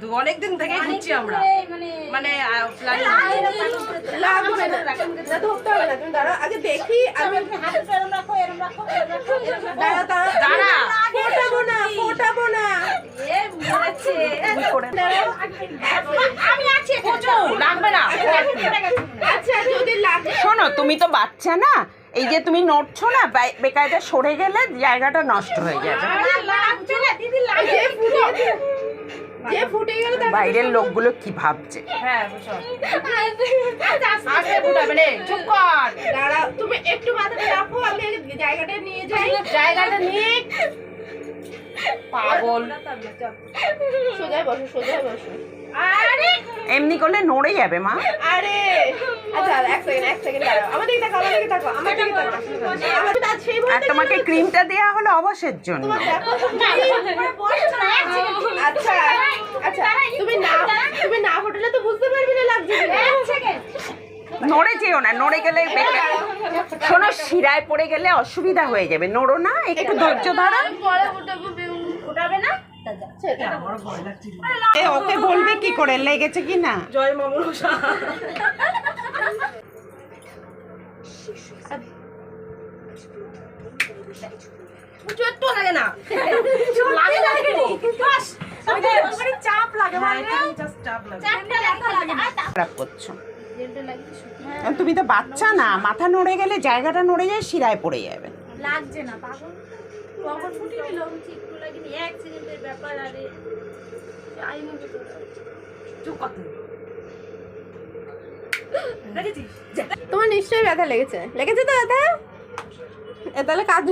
দু- অনেকদিন থেকে ঘুরছি আমরা। মানে মানে লাগবে না ধরতে হবে না তুমি আগে দেখি আমি দাঁড়া দাঁড়া দাঁড়া। ফোটাবো না ফোটাবো না। আচ্ছা শোনো তুমি তো বাচ্চা না? এই যে তুমি নড়ছো না বেকায়দা সরে গেলে জায়গাটা নষ্ট হয়ে যাবে। যে ফুটে গেল তার বাইরের লোকগুলো কি ভাবছে? হ্যাঁ চুপ কর। দাঁড়া তুমি একটু মাথাটা রাখো আমি জায়গাটা নিয়ে যাই। জায়গাটা নিয়ে পাগল। সোজায় বসো সোজায় বসো। আরে! এমনি করলে নড়ে যাবে মা। আরে! আচ্ছা এক সেকেন্ড এক সেকেন্ড দাঁড়াও। আমার দিকে তাকাও আমার দিকে তাকাও আমার দিকে তাকাও। আমার দিকে তাকাও, সেই আর তোমাকে ক্রিমটা দেয়া হলো অবশ্যের জন্য। দেখো পুরো বসছো না এক সেকেন্ড আচ্ছা আচ্ছা তুমি না তুমি না ফোটালে তো বুঝতে পারবি না লাগছে কিনা। এক সেকেন্ড নড়ে যেও না নড়ে গেলে বেকার শোনো শিরায় পড়ে গেলে অসুবিধা হয়ে যাবে। নড়ো না একটু ধৈর্য ধরো। ফোটাবে না? এ, ওকে বলবে কি করে লেগেছে কি না? জয় মামুন লাগে না। লাগে না। বাস চাপ লাগে হ্যাঁ, মানে চাপ লাগে। খারাপ করছ। তুমি তো বাচ্চা না মাথা নড়ে গেলে জায়গাটা নড়ে যায় শিরায় পড়ে যাবে। লাগছে না পাগল। কখন ঠিক তো লাগেনি এক সেকেন্ডের ব্যাপার আরে আই তো চুপ তোমার নিশ্চয়ই ব্যথা লেগেছে। লেগেছে তো ব্যথা? এ তাহলে কাজ